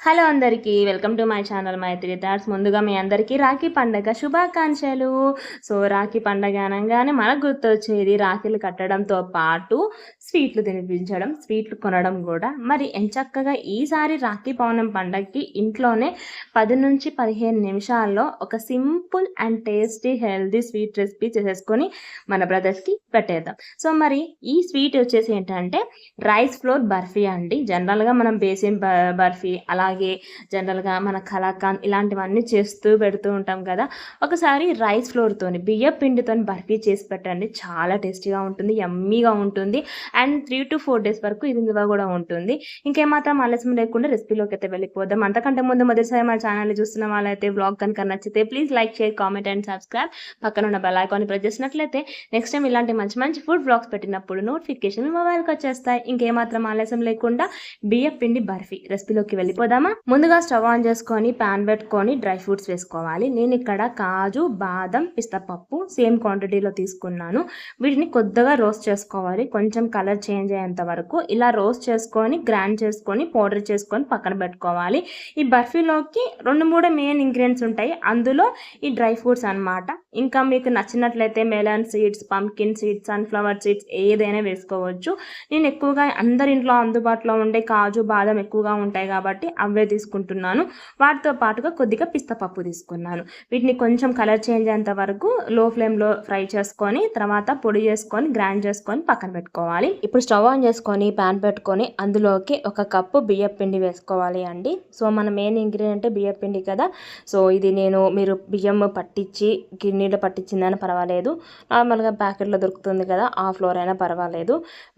Hello అందరికీ welcome to my channel Maitri thoughts. ముందుగా మీ అందరికీ రాఖీ పండగ శుభాకాంక్షలు. సో రాఖీ పండగ అనగానే మనకు గుర్తొచ్చేది రాఖీలు కట్టడంతో పాటు స్వీట్లు తినిపించడం స్వీట్లు కొనడం కూడా. మరి ఎంచక్కగా ఈసారి రాఖీ పౌర్ణం పండగకి ఇంట్లోనే పది నుంచి పదిహేను నిమిషాల్లో ఒక simple and tasty healthy sweet recipe చేసేసుకొని మన బ్రదర్స్కి పెట్టేద్దాం. సో మరి ఈ స్వీట్ వచ్చేసి ఏంటంటే రైస్ ఫ్లోర్ బర్ఫీ అండి. జనరల్గా మనం బేసిన్ బ- బర్ఫీ అలాగే జనరల్గా మన కలాకాంత్ ఇలాంటివన్నీ చేస్తూ పెడుతూ ఉంటాం కదా ఒకసారి రైస్ ఫ్లోర్తోని బియ్య పిండితోని బర్ఫీ చేసి పెట్టండి. చాలా టేస్టీగా ఉంటుంది యమ్మీగా ఉంటుంది. And three to four days వరకు ఇది నిల్వ కూడా ఉంటుంది. ఇంకేమాత్రం ఆలస్యం లేకుండా రెసిపీలోకి అయితే వెళ్ళిపోదాం. అంతకంటే ముందు మొదటిసారి మన ఛానల్ చూస్తున్న వాళ్ళైతే బ్లాగ్ కనుక నచ్చితే please like share comment and subscribe. పక్కన ఉన్న బెల్ ఐకాన్ ప్రెస్ చేసినట్లయితే నెక్స్ట్ టైం ఇలాంటి మంచి మంచి ఫుడ్ బ్లాగ్స్ పెట్టినప్పుడు నోటిఫికేషన్ మొబైల్కి వచ్చేస్తాయి. ఇంకేమాత్రం ఆలస్యం లేకుండా బియ్య పిండి బర్ఫీ రెసిపీలోకి వెళ్ళిపోదాం. వెళ్ళిపోదామా ముందుగా స్టవ్ ఆన్ చేసుకొని పాన్ పెట్టుకొని డ్రై ఫ్రూట్స్ వేసుకోవాలి. నేను ఇక్కడ కాజు బాదం పిస్తపప్పు సేమ్ క్వాంటిటీలో తీసుకున్నాను. వీటిని కొద్దిగా రోస్ట్ చేసుకోవాలి. కొంచెం కలర్ చేంజ్ అయ్యేంత వరకు ఇలా రోస్ట్ చేసుకొని గ్రైండ్ చేసుకొని పౌడర్ చేసుకొని పక్కన పెట్టుకోవాలి. ఈ బర్ఫీలోకి రెండు మూడు మెయిన్ ఇంగ్రీడియంట్స్ ఉంటాయి. అందులో ఈ డ్రై ఫ్రూట్స్ అన్నమాట. ఇంకా మీకు నచ్చినట్లయితే melon seeds pumpkin seeds sunflower seeds ఏదైనా వేసుకోవచ్చు. నేను ఎక్కువగా అందరి ఇంట్లో అందుబాటులో ఉండే కాజు బాదం ఎక్కువగా ఉంటాయి కాబట్టి అవే తీసుకుంటున్నాను. వాటితో పాటుగా కొద్దిగా పిస్తా పప్పు తీసుకున్నాను. వీటిని కొంచెం కలర్ చేంజ్ అయ్యేంత వరకు లో ఫ్లేమ్లో ఫ్రై చేసుకొని తర్వాత పొడి చేసుకొని గ్రైండ్ చేసుకొని పక్కన పెట్టుకోవాలి. ఇప్పుడు స్టవ్ ఆన్ చేసుకొని ప్యాన్ పెట్టుకొని అందులోకి ఒక కప్పు బియ్యం పిండి వేసుకోవాలి అండి. సో మన మెయిన్ ఇంగ్రీడియంట్ బియ్యం పిండి కదా. సో ఇది నేను మీరు బియ్యం పట్టించి గిన్నెలో పట్టించిందని పర్వాలేదు. నార్మల్గా ప్యాకెట్లో దొరుకుతుంది కదా ఆ ఫ్లోర్ అయినా పర్వాలేదు.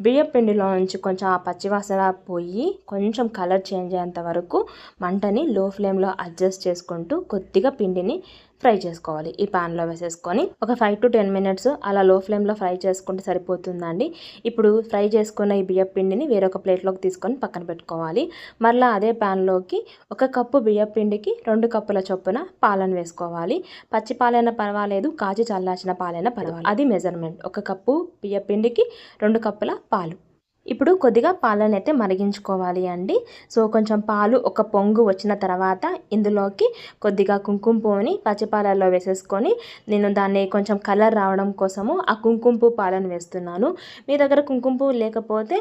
బియ్యం పిండిలో నుంచి కొంచెం ఆ పచ్చివాసన పోయి కొంచెం కలర్ చేంజ్ అయ్యేంత వరకు మంటని లో ఫ్లేమ్లో అడ్జస్ట్ చేసుకుంటూ కొద్దిగా పిండిని ఫ్రై చేసుకోవాలి. ఈ ప్యాన్లో వేసేసుకొని ఒక ఫైవ్ టు టెన్ మినిట్స్ అలా లో ఫ్లేమ్లో ఫ్రై చేసుకుంటే సరిపోతుందండి. ఇప్పుడు ఫ్రై చేసుకున్న ఈ బియ్యం పిండిని వేరొక ప్లేట్లోకి తీసుకొని పక్కన పెట్టుకోవాలి. మరలా అదే ప్యాన్లోకి ఒక కప్పు బియ్యం పిండికి రెండు కప్పుల చొప్పున పాలను వేసుకోవాలి. పచ్చి పాలైనా పర్వాలేదు కాచి చల్లార్చిన పాలైనా పర్వాలేదు. అది మెజర్మెంట్ ఒక కప్పు బియ్యం పిండికి రెండు కప్పుల పాలు. ఇప్పుడు కొద్దిగా పాలను అయితే మరిగించుకోవాలి అండి. సో కొంచెం పాలు ఒక పొంగు వచ్చిన తర్వాత ఇందులోకి కొద్దిగా కుంకుమ పువ్వుని పచ్చిపాలల్లో వేసేసుకొని నేను దాన్ని కొంచెం కలర్ రావడం కోసము ఆ కుంకుమ పువ్వు పాలను వేస్తున్నాను. మీ దగ్గర కుంకుమ పువ్వు లేకపోతే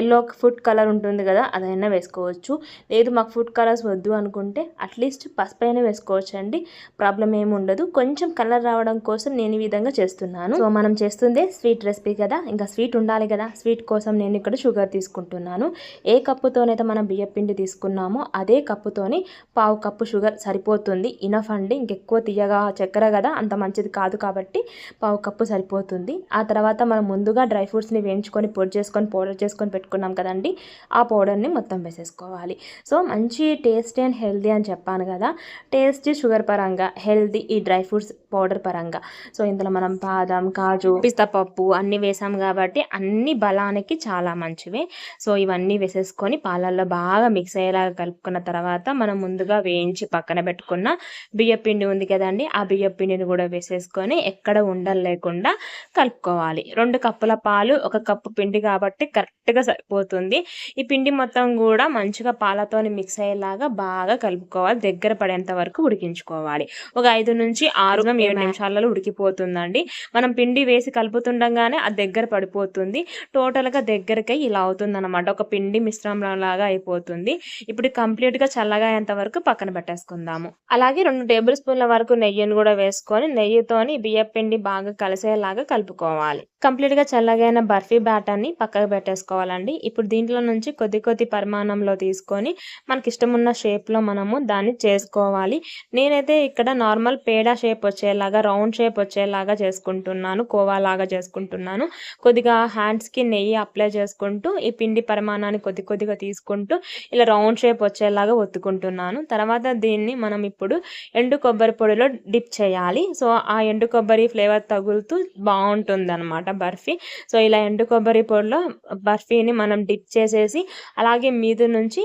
ఎల్లో ఫుడ్ కలర్ ఉంటుంది కదా అదైనా వేసుకోవచ్చు. లేదు మాకు ఫుడ్ కలర్స్ వద్దు అనుకుంటే అట్లీస్ట్ పసుపు అయినా వేసుకోవచ్చు అండి ప్రాబ్లం ఏమి ఉండదు. కొంచెం కలర్ రావడం కోసం నేను ఈ విధంగా చేస్తున్నాను. సో మనం చేస్తుందే స్వీట్ రెసిపీ కదా. ఇంకా స్వీట్ ఉండాలి కదా. స్వీట్ కోసం నేను నేను ఇక్కడ షుగర్ తీసుకుంటున్నాను. ఏ కప్పుతోనైతే మనం బియ్యం పిండి తీసుకున్నామో అదే కప్పుతోని పావు కప్పు షుగర్ సరిపోతుంది. ఇనఫ్ అండి ఇంకెక్కువ తీయగా చక్కెర కదా అంత మంచిది కాదు కాబట్టి పావు కప్పు సరిపోతుంది. ఆ తర్వాత మనం ముందుగా డ్రై ఫ్రూట్స్ని వేయించుకొని పొడి చేసుకొని పౌడర్ చేసుకొని పెట్టుకున్నాం కదండి ఆ పౌడర్ని మొత్తం వేసేసుకోవాలి. సో మంచి టేస్టీ అండ్ హెల్దీ అని చెప్పాను కదా టేస్టీ షుగర్ పరంగా హెల్దీ ఈ డ్రై ఫ్రూట్స్ పౌడర్ పరంగా. సో ఇందులో మనం బాదం కాజు పిస్తా పప్పు అన్నీ వేసాం కాబట్టి అన్ని బలానికి చాలా మంచివే. సో ఇవన్నీ వేసేసుకొని పాలల్లో బాగా మిక్స్ అయ్యేలాగా కలుపుకున్న తర్వాత మనం ముందుగా వేయించి పక్కన పెట్టుకున్న బియ్య పిండి ఉంది కదండి ఆ బియ్య పిండిని కూడా వేసేసుకొని ఎక్కడ ఉండలు లేకుండా కలుపుకోవాలి. రెండు కప్పుల పాలు ఒక కప్పు పిండి కాబట్టి కరెక్ట్గా సరిపోతుంది. ఈ పిండి మొత్తం కూడా మంచిగా పాలతోని మిక్స్ అయ్యేలాగా బాగా కలుపుకోవాలి. దగ్గర పడేంత వరకు ఉడికించుకోవాలి. ఒక ఐదు నుంచి ఆరు ఏడు నిమిషాలలో ఉడికిపోతుందండి. మనం పిండి వేసి కలుపుతుండగానే అది దగ్గర పడిపోతుంది. టోటల్గా దగ్గరకే ఇలా అవుతుంది అనమాట ఒక పిండి మిశ్రమం లాగా అయిపోతుంది. ఇప్పుడు కంప్లీట్గా చల్లగా అయ్యేంత వరకు పక్కన పెట్టేసుకుందాము. అలాగే రెండు టేబుల్ స్పూన్ల వరకు నెయ్యిని కూడా వేసుకొని నెయ్యితోని బియ్యం పిండి బాగా కలిసేలాగా కలుపుకోవాలి. కంప్లీట్గా చల్లగైన బర్ఫీ బ్యాటర్ని పక్కకు పెట్టేసుకోవాలండి. ఇప్పుడు దీంట్లో నుంచి కొద్ది కొద్ది పరిమాణంలో తీసుకొని మనకి ఇష్టం ఉన్న షేప్లో మనము దాన్ని చేసుకోవాలి. నేనైతే ఇక్కడ నార్మల్ పేడా షేప్ వచ్చేలాగా రౌండ్ షేప్ వచ్చేలాగా చేసుకుంటున్నాను. కోవా లాగా చేసుకుంటున్నాను. కొద్దిగా హ్యాండ్స్కి నెయ్యి అప్లై చేసుకుంటూ ఈ పిండి పరిమాణాన్ని కొద్ది కొద్దిగా తీసుకుంటూ ఇలా రౌండ్ షేప్ వచ్చేలాగా ఒత్తుకుంటున్నాను. తర్వాత దీన్ని మనం ఇప్పుడు ఎండు కొబ్బరి పొడిలో డిప్ చేయాలి. సో ఆ ఎండు కొబ్బరి ఫ్లేవర్ తగులుతూ బాగుంటుంది అనమాట బర్ఫీ. సో ఇలా ఎండు కొబ్బరి పొడిలో బర్ఫీని మనం డిప్ చేసేసి అలాగే మీద నుంచి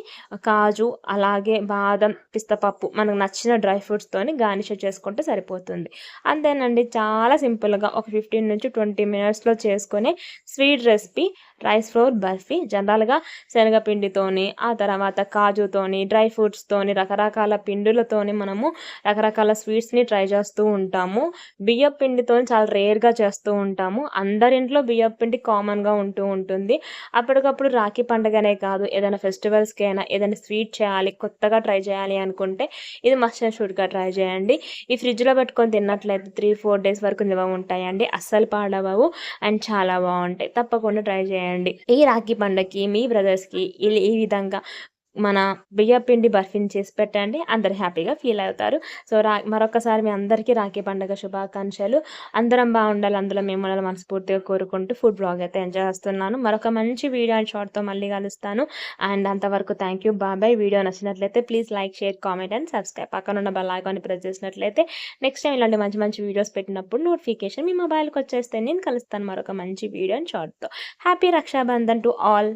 కాజు అలాగే బాదం పిస్తపప్పు మనకు నచ్చిన డ్రై ఫ్రూట్స్తోని గార్నిష్ చేసుకుంటే సరిపోతుంది. అంతేనండి చాలా సింపుల్గా ఒక ఫిఫ్టీన్ నుంచి ట్వంటీ మినిట్స్లో చేసుకునే sweet recipe. Rice flour barfi జనరల్గా శనగపిండితోని ఆ తర్వాత కాజుతోని డ్రై ఫ్రూట్స్తోని రకరకాల పిండులతోని మనము రకరకాల స్వీట్స్ని ట్రై చేస్తూ ఉంటాము. బియ్యం పిండితో చాలా రేర్గా చేస్తూ ఉంటాము. అందరింట్లో బియ్యం పిండి కామన్గా ఉంటూ ఉంటుంది. అప్పటికప్పుడు రాఖీ పండుగనే కాదు ఏదైనా ఫెస్టివల్స్కి అయినా ఏదైనా స్వీట్ చేయాలి కొత్తగా ట్రై చేయాలి అనుకుంటే ఇది మస్ట్ అండ్ ట్రై చేయండి. ఈ ఫ్రిడ్జ్లో పెట్టుకొని తిన్నట్లయితే త్రీ ఫోర్ డేస్ వరకు నిల్వ ఉంటాయండి. అస్సలు పాడవవు అండ్ చాలా బాగుంటాయి. తప్పకుండా ట్రై చేయండి. ఈ రాఖీ పండక్కి మీ బ్రదర్స్కి ఈ విధంగా మన బియ్యపిండి బర్ఫీని చేసి పెట్టండి. అందరు హ్యాపీగా ఫీల్ అవుతారు. సో రా మరొకసారి మీ అందరికీ రాఖీ పండుగ శుభాకాంక్షలు. అందరం బాగుండాలి. అందులో మిమ్మల్ని మనస్ఫూర్తిగా కోరుకుంటూ ఫుడ్ బ్లాగ్ అయితే ఎంజాయ్ చేస్తున్నాను. మరొక మంచి వీడియో అండ్ షార్ట్తో మళ్ళీ కలుస్తాను. అండ్ అంతవరకు థ్యాంక్ యూ. బాబాయ్ వీడియో నచ్చినట్లయితే please like share comment and subscribe. పక్కన ఉన్న బెల్ ఐకాన్ని ప్రెస్ చేసినట్లయితే నెక్స్ట్ టైం ఇలాంటి మంచి మంచి వీడియోస్ పెట్టినప్పుడు నోటిఫికేషన్ మీ మొబైల్కి వచ్చేస్తే నేను కలుస్తాను మరొక మంచి video and షార్ట్తో. Happy Rakshabandhan to all.